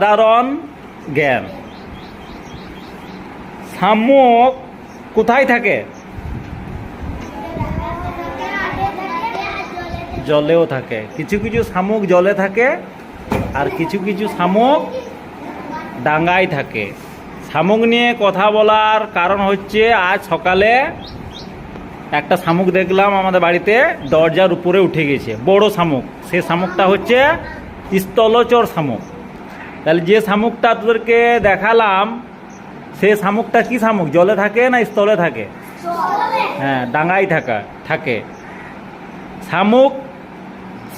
সাধারণ জ্ঞান। শামুক কোথায় থাকে? জলেও থাকে। কিছু কিছু শামুক জলে থাকে আর কিছু কিছু শামুক ডাঙ্গায় থাকে। শামুক নিয়ে কথা বলার কারণ হচ্ছে আজ সকালে একটা শামুক দেখলাম আমাদের বাড়িতে, দরজার উপরে উঠে গেছে। বড় শামুক সে শামুকটা হচ্ছে স্থলচর শামুক তাহলে যে শামুকটা তোদেরকে দেখালাম সে শামুকটা কি শামুক? জলে থাকে না স্থলে থাকে? হ্যাঁ ডাঙায় থাকা থাকে। শামুক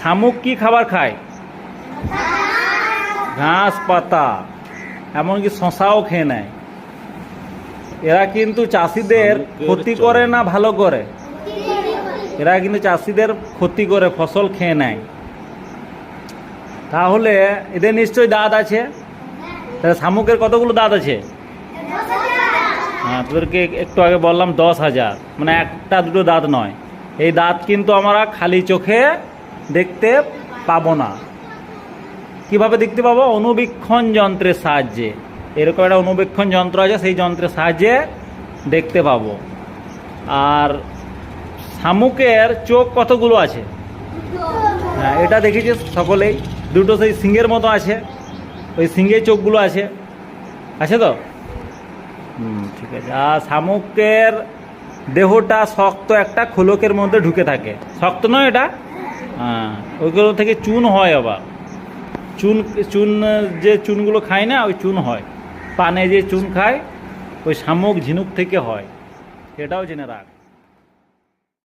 শামুক কি খাবার খায়? ঘাস পাতা। এমনকি শশাও খেয়ে নেয়। এরা কিন্তু চাষিদের ক্ষতি করে না। ভালো করে। এরা কিন্তু চাষিদের ক্ষতি করে ফসল খেয়ে নেয়। তাহলে এদের নিশ্চয়ই দাঁত আছে? শামুকের কতগুলো দাঁত আছে? হ্যাঁ তোদেরকে একটু আগে বললাম দশ হাজার। মানে একটা দুটো দাঁত নয়। এই দাঁত কিন্তু আমরা খালি চোখে দেখতে পাবো না। কীভাবে দেখতে পাবো? অনুবীক্ষণ যন্ত্রের সাহায্যে। এরকম একটা অনুবীক্ষণ যন্ত্র আছে, সেই যন্ত্রের সাহায্যে দেখতে পাবো। আর শামুকের চোখ কতগুলো আছে? হ্যাঁ এটা দেখেছি সকলেই? দুটো সেই সিংহের মতো আছে, ওই সিংহের চোখগুলো আছে। আছে তো? হুম, ঠিক আছে। আর শামুকের দেহটা শক্ত একটা খোলকের মধ্যে ঢুকে থাকে। শক্ত নয় এটা? হ্যাঁ ওইগুলো থেকে চুন হয় আবার। চুন চুন যে চুনগুলো খায় না, ওই চুন হয়। পানে যে চুন খায়, ওই শামুক ঝিনুক থেকে হয়। এটাও জেনে রাখ।